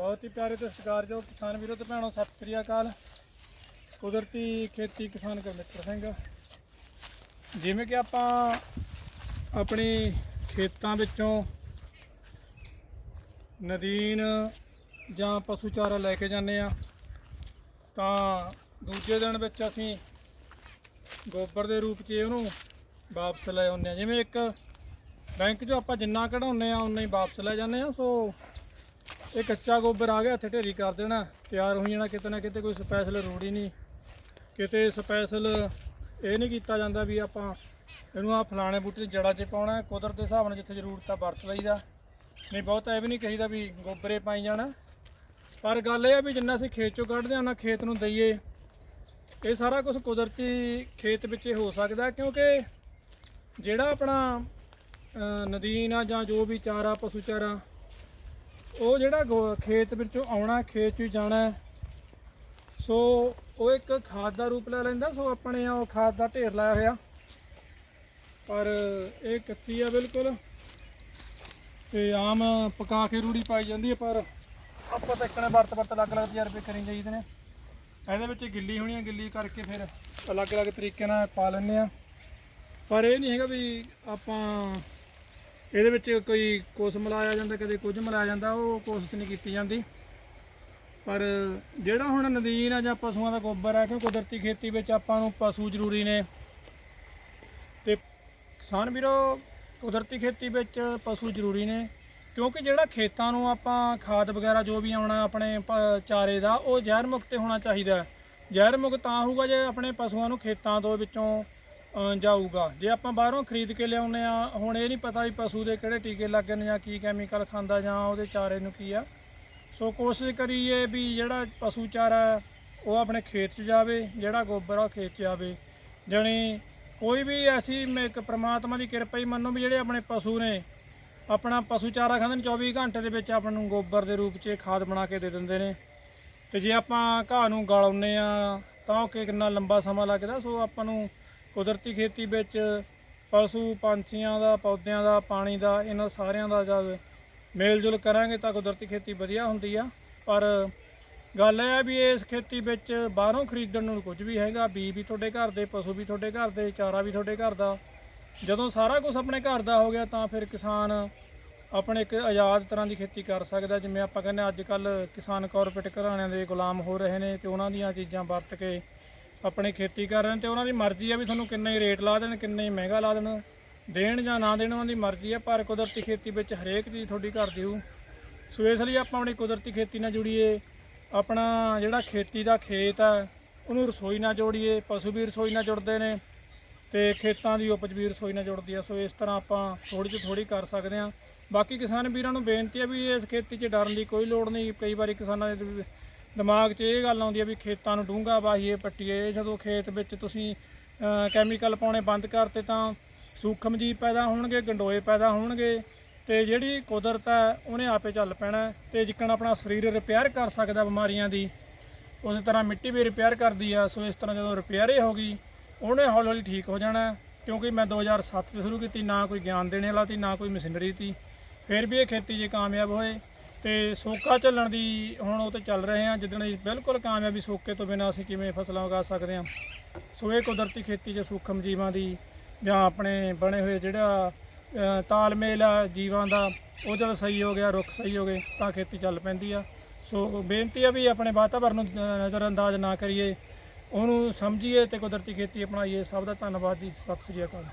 ਬਹੁਤ ਹੀ ਪਿਆਰੇ ਤੇ ਸਤਿਕਾਰਯੋਗ ਕਿਸਾਨ ਵੀਰੋ ਤੇ ਭੈਣੋ, ਸਤਿ ਸ੍ਰੀ ਅਕਾਲ। ਕੁਦਰਤੀ ਖੇਤੀ ਕਿਸਾਨ ਗੁਰਮਿੱਤਰ ਸਿੰਘ। ਜਿਵੇਂ ਕਿ ਆਪਾਂ ਆਪਣੀ ਖੇਤਾਂ ਵਿੱਚੋਂ ਨਦੀਨ ਜਾਂ ਪਸ਼ੂ ਚਾਰਾ ਲੈ ਕੇ ਜਾਂਦੇ ਆ ਤਾਂ ਦੂਜੇ ਦਿਨ ਵਿੱਚ ਅਸੀਂ ਗੋਬਰ ਦੇ ਰੂਪ 'ਚ ਉਹਨੂੰ ਵਾਪਸ ਲੈ ਆਉਂਦੇ ਆ ਜਿਵੇਂ ਇੱਕ ਬੈਂਕ 'ਚੋਂ ਆਪਾਂ ਜਿੰਨਾ ਕਢਾਉਂਦੇ ਆ ਉਨਾ ਹੀ ਵਾਪਸ ਲੈ ਜਾਂਦੇ ਆ ਸੋ ਇਹ ਕੱਚਾ ਗੋਬਰ ਆ ਗਿਆ, ਇੱਥੇ ਢੇਰੀ ਕਰ ਦੇਣਾ। ਤਿਆਰ ਹੋਈ ਜਾਣਾ ਕਿਤੇ ਨਾ ਕਿਤੇ, ਕੋਈ ਸਪੈਸ਼ਲ ਰੂੜੀ ਨਹੀਂ। ਕਿਤੇ ਸਪੈਸ਼ਲ ਇਹ ਨਹੀਂ ਕੀਤਾ ਜਾਂਦਾ ਵੀ ਆਪਾਂ ਇਹਨੂੰ ਆ ਫਲਾਣੇ ਬੂਟੇ ਦੀ ਜੜ੍ਹਾਂ 'ਚ ਪਾਉਣਾ ਕੁਦਰਤ ਦੇ ਹਿਸਾਬ ਨਾਲ ਜਿੱਥੇ ਜ਼ਰੂਰਤ ਆ ਵਰਤ ਲਈਦਾ। ਨਹੀਂ, ਬਹੁਤ ਇਹ ਵੀ ਨਹੀਂ ਕਹੀਦਾ ਵੀ ਗੋਬਰੇ ਪਾਈ ਜਾਣਾ। ਪਰ ਗੱਲ ਇਹ ਆ ਵੀ ਜਿੰਨਾ ਅਸੀਂ ਖੇਤ 'ਚੋਂ ਕੱਢਦੇ ਆ ਉਹਨਾਂ ਖੇਤ ਨੂੰ ਦਈਏ। ਇਹ ਸਾਰਾ ਕੁਝ ਕੁਦਰਤੀ ਖੇਤ ਵਿੱਚ ਹੋ ਸਕਦਾ ਕਿਉਂਕਿ ਜਿਹੜਾ ਆਪਣਾ ਨਦੀਨ ਆ ਜਾਂ ਜੋ ਵੀ ਚਾਰਾ, ਪਸ਼ੂ ਚਾਰਾ ਉਹ ਜਿਹੜਾ ਗੋ- ਖੇਤ ਵਿੱਚੋਂ ਆਉਣਾ, ਖੇਤ 'ਚ ਹੀ ਜਾਣਾ ਸੋ ਉਹ ਇੱਕ ਖਾਦ ਦਾ ਰੂਪ ਲੈ ਲੈਂਦਾ, ਸੋ ਆਪਣੇ ਆ ਉਹ ਖਾਦ ਦਾ ਢੇਰ ਲਾਇਆ ਹੋਇਆ। ਪਰ ਇਹ ਕੱਚੀ ਆ ਬਿਲਕੁਲ। ਤੇ ਆਮ ਪਕਾ ਕੇ ਰੂੜੀ ਪਾਈ ਜਾਂਦੀ ਹੈ, ਪਰ ਆਪਾਂ ਤਾਂ ਇੱਕਣੇ ਵਰਤ ਵਰਤ ਅਲੱਗ ਅਲੱਗ ਤਜਰਬੇ ਕਰੀ ਜਾਈਦੇ ਨੇ। ਇਹਦੇ ਵਿੱਚ ਗਿੱਲੀ ਹੋਣੀ ਹੈ, ਗਿੱਲੀ ਕਰਕੇ ਫਿਰ ਅਲੱਗ-ਅਲੱਗ ਤਰੀਕੇ ਨਾਲ ਪਾ ਲੈਂਦੇ ਆ ਪਰ ਇਹ ਨਹੀਂ ਹੈਗਾ ਵੀ ਆਪਾਂ ਇਹਦੇ ਵਿੱਚ ਕੋਈ ਕੁਛ ਮਿਲਾਇਆ ਜਾਂਦਾ, ਕਦੇ ਕੁਝ ਮਿਲਾਇਆ ਜਾਂਦਾ, ਉਹ ਕੋਸ਼ਿਸ਼ ਨਹੀਂ ਕੀਤੀ ਜਾਂਦੀ। ਪਰ ਜਿਹੜਾ ਹੁਣ ਨਦੀਨ ਆ ਜਾਂ ਪਸ਼ੂਆਂ ਦਾ ਗੋਬਰ ਆ ਕਿਉਂ ਕੁਦਰਤੀ ਖੇਤੀ ਵਿੱਚ ਆਪਾਂ ਨੂੰ ਪਸ਼ੂ ਜ਼ਰੂਰੀ ਨੇ। ਤੇ ਕਿਸਾਨ ਵੀਰੋ, ਕੁਦਰਤੀ ਖੇਤੀ ਵਿੱਚ ਪਸ਼ੂ ਜ਼ਰੂਰੀ ਨੇ, ਕਿਉਂਕਿ ਜਿਹੜਾ ਖੇਤਾਂ ਨੂੰ ਆਪਾਂ ਖਾਦ ਵਗੈਰਾ ਜੋ ਵੀ ਆਉਣਾ ਆਪਣੇ ਪ- ਚਾਰੇ ਦਾ, ਉਹ ਜ਼ਹਿਰ ਮੁਕਤ ਹੋਣਾ ਚਾਹੀਦਾ। ਜ਼ਹਿਰ ਮੁਕਤ ਤਾਂ ਹੋਊਗਾ ਜੇ ਆਪਣੇ ਪਸ਼ੂਆਂ ਨੂੰ ਖੇਤਾਂ ਤੋਂ ਵਿੱਚੋਂ ਜਾਊਗਾ। ਜੇ ਆਪਾਂ ਬਾਹਰੋਂ ਖਰੀਦ ਕੇ ਲਿਆਉਂਦੇ ਆ ਹੁਣ ਇਹ ਨਹੀਂ ਪਤਾ ਵੀ ਪਸ਼ੂ ਦੇ ਕਿਹੜੇ ਟੀਕੇ ਲੱਗੇ ਨੇ ਜਾਂ ਕੀ ਕੈਮੀਕਲ ਖਾਂਦਾ ਜਾਂ ਉਹਦੇ ਚਾਰੇ ਨੂੰ ਕੀ ਆ। ਸੋ ਕੋਸ਼ਿਸ਼ ਕਰੀਏ ਵੀ ਜਿਹੜਾ ਪਸ਼ੂ ਚਾਰਾ ਉਹ ਆਪਣੇ ਖੇਤ 'ਚ ਜਾਵੇ, ਜਿਹੜਾ ਗੋਬਰ ਆ ਉਹ ਖੇਤ 'ਚ ਆਵੇ। ਜਾਣੀ ਕੋਈ ਵੀ ਐਸੀ ਇੱਕ ਪ੍ਰਮਾਤਮਾ ਦੀ ਕਿਰਪਾ ਹੀ ਮੰਨੋ ਵੀ ਜਿਹੜੇ ਆਪਣੇ ਪਸ਼ੂ ਨੇ, ਆਪਣਾ ਪਸ਼ੂ ਚਾਰਾ ਖਾਂਦੇ ਨੇ 24 ਘੰਟੇ ਦੇ ਵਿੱਚ ਆਪਾਂ ਨੂੰ ਗੋਬਰ ਦੇ ਰੂਪ 'ਚ ਖਾਦ ਬਣਾ ਕੇ ਦੇ ਦਿੰਦੇ ਨੇ। ਤੇ ਜੇ ਆਪਾਂ ਘਾਹ ਨੂੰ ਗਾਲਾਉਂਦੇ ਆ ਤਾਂ ਉਹ ਕਿੰਨਾ ਲੰਬਾ ਸਮਾਂ ਲੱਗਦਾ, ਸੋ ਆਪਾਂ ਨੂੰ ਕੁਦਰਤੀ ਖੇਤੀ ਵਿੱਚ ਪਸ਼ੂ ਪੰਛੀਆਂ ਦਾ, ਪੌਦਿਆਂ ਦਾ, ਪਾਣੀ ਦਾ, ਇਹਨਾਂ ਸਾਰਿਆਂ ਦਾ ਜਦ ਮੇਲ ਜੁਲ ਕਰਾਂਗੇ ਤਾਂ ਕੁਦਰਤੀ ਖੇਤੀ ਵਧੀਆ ਹੁੰਦੀ ਆ। ਪਰ ਗੱਲ ਇਹ ਆ ਵੀ ਇਸ ਖੇਤੀ ਵਿੱਚ ਬਾਹਰੋਂ ਖਰੀਦਣ ਨੂੰ ਕੁਝ ਵੀ ਹੈਗਾ ਬੀ ਵੀ ਤੁਹਾਡੇ ਘਰ ਦੇ, ਪਸ਼ੂ ਵੀ ਤੁਹਾਡੇ ਘਰ ਦੇ, ਚਾਰਾ ਵੀ ਤੁਹਾਡੇ ਘਰ ਦਾ। ਜਦੋਂ ਸਾਰਾ ਕੁਝ ਆਪਣੇ ਘਰ ਦਾ ਹੋ ਗਿਆ ਤਾਂ ਫਿਰ ਕਿਸਾਨ ਆਪਣੇ ਇੱਕ ਆਜ਼ਾਦ ਤਰ੍ਹਾਂ ਦੀ ਖੇਤੀ ਕਰ ਸਕਦਾ, ਜਿਵੇਂ ਆਪਾਂ ਕਹਿੰਦੇ ਅੱਜ ਕੱਲ ਕਿਸਾਨ ਕਾਰਪੋਰੇਟ ਘਰਾਣਿਆਂ ਦੇ ਗੁਲਾਮ ਹੋ ਰਹੇ ਨੇ ਤੇ ਉਹਨਾਂ ਦੀਆਂ ਚੀਜ਼ਾਂ ਵਰਤ ਕੇ ਆਪਣੀ ਖੇਤੀ ਕਰ ਰਹੇ ਨੇ ਤੇ ਉਹਨਾਂ ਦੀ ਮਰਜ਼ੀ ਆ ਵੀ ਤੁਹਾਨੂੰ ਕਿੰਨਾ ਹੀ ਰੇਟ ਲਾ ਦੇਣ, ਕਿੰਨਾ ਹੀ ਮਹਿੰਗਾ ਲਾ ਦੇਣ। ਦੇਣ ਜਾਂ ਨਾ ਦੇਣ ਉਹਨਾਂ ਦੀ ਮਰਜ਼ੀ ਆ, ਪਰ ਕੁਦਰਤੀ ਖੇਤੀ ਵਿੱਚ ਹਰੇਕ ਚੀਜ਼ ਤੁਹਾਡੀ ਘਰ ਦੀ ਹੋਊ। ਸੋ ਇਸ ਲਈ ਆਪਾਂ ਆਪਣੀ ਕੁਦਰਤੀ ਖੇਤੀ ਨਾਲ ਜੁੜੀਏ। ਆਪਣਾ ਜਿਹੜਾ ਖੇਤੀ ਦਾ ਖੇਤ ਆ, ਉਹਨੂੰ ਰਸੋਈ ਨਾਲ ਜੋੜੀਏ। ਪਸ਼ੂ ਵੀ ਰਸੋਈ ਨਾਲ ਜੁੜਦੇ ਨੇ ਤੇ ਖੇਤਾਂ ਦੀ ਉਪਜ ਵੀ ਰਸੋਈ ਨਾਲ ਜੁੜਦੀ ਆ। ਸੋ ਇਸ ਤਰ੍ਹਾਂ ਆਪਾਂ ਥੋੜੀ ਜਿਹੀ ਥੋੜੀ ਕਰ ਸਕਦੇ ਆ ਬਾਕੀ ਕਿਸਾਨ ਵੀਰਾਂ ਨੂੰ ਬੇਨਤੀ ਆ ਵੀ ਇਸ ਖੇਤੀ 'ਚ ਡਰਨ ਦੀ ਕੋਈ ਲੋੜ ਨਹੀਂ। ਕਈ ਵਾਰੀ ਕਿਸਾਨਾਂ ਦੇ ਦਿਮਾਗ 'ਚ ਇਹ ਗੱਲ ਆਉਂਦੀ ਆ ਵੀ ਖੇਤਾਂ ਨੂੰ ਡੂੰਘਾ ਵਾਹੀਏ ਪੱਟੀਏ ਜਦੋਂ ਖੇਤ ਵਿੱਚ ਤੁਸੀਂ ਕੈਮੀਕਲ ਪਾਉਣੇ ਬੰਦ ਕਰਤੇ ਤਾਂ ਸੂਖਮ ਜੀਵ ਪੈਦਾ ਹੋਣਗੇ, ਗੰਡੋਏ ਪੈਦਾ ਹੋਣਗੇ ਤੇ ਜਿਹੜੀ ਕੁਦਰਤ ਹੈ ਉਹਨੇ ਆਪੇ ਚੱਲ ਪੈਣਾ ਤੇ ਜਿੱਕਣ ਆਪਣਾ ਸਰੀਰ ਰਿਪੇਅਰ ਕਰ ਸਕਦਾ ਬਿਮਾਰੀਆਂ ਦੀ, ਉਸੇ ਤਰ੍ਹਾਂ ਮਿੱਟੀ ਵੀ ਰਿਪੇਅਰ ਕਰਦੀ ਆ, ਸੋ ਇਸ ਤਰ੍ਹਾਂ ਜਦੋਂ ਰਿਪੇਅਰ ਹੀ ਹੋ ਗਈ, ਉਹਨੇ ਹੌਲੀ ਹੌਲੀ ਠੀਕ ਹੋ ਜਾਣਾ, ਕਿਉਂਕਿ ਮੈਂ 2007 ਚ ਸ਼ੁਰੂ ਕੀਤੀ, ਨਾ ਕੋਈ ਗਿਆਨ ਦੇਣੇ ਵਾਲਾ ਸੀ, ਨਾ ਕੋਈ ਮਸ਼ੀਨਰੀ ਸੀ, ਫਿਰ ਵੀ ਇਹ ਖੇਤੀ 'ਚ ਕਾਮਯਾਬ ਹੋਏ। ਤੇ ਸੋਕਾ ਝੱਲਣ ਦੀ ਹੁਣ ਉਹ ਤੇ ਚੱਲ ਰਹੇ ਆ ਜਿੱਦਣ ਅਸੀਂ ਬਿਲਕੁਲ ਕਾਮਯਾਬੀ ਸੋਕੇ ਤੋਂ ਬਿਨਾਂ ਅਸੀਂ ਕਿਵੇਂ ਫਸਲਾਂ ਉਗਾ ਸਕਦੇ ਹਾਂ ਸੋ ਇਹ ਕੁਦਰਤੀ ਖੇਤੀ 'ਚ ਸੂਖਮ ਜੀਵਾਂ ਦੀ ਜਾਂ ਆਪਣੇ ਬਣੇ ਹੋਏ ਜਿਹੜਾ ਤਾਲਮੇਲ ਆ ਜੀਵਾਂ ਦਾ ਉਹ ਜਦ ਸਹੀ ਹੋ ਗਿਆ ਰੁੱਖ ਸਹੀ ਹੋ ਗਏ ਤਾਂ ਖੇਤੀ ਚੱਲ ਪੈਂਦੀ ਆ। ਸੋ ਬੇਨਤੀ ਆ ਵੀ ਆਪਣੇ ਵਾਤਾਵਰਨ ਨੂੰ ਅ, ਨਜ਼ਰਅੰਦਾਜ਼ ਨਾ ਕਰੀਏ ਉਹਨੂੰ ਸਮਝੀਏ ਤੇ ਕੁਦਰਤੀ ਖੇਤੀ ਅਪਣਾਈਏ। ਸਭ ਦਾ ਧੰਨਵਾਦ ਜੀ ਸਤਿ ਸ੍ਰੀ ਅਕਾਲ।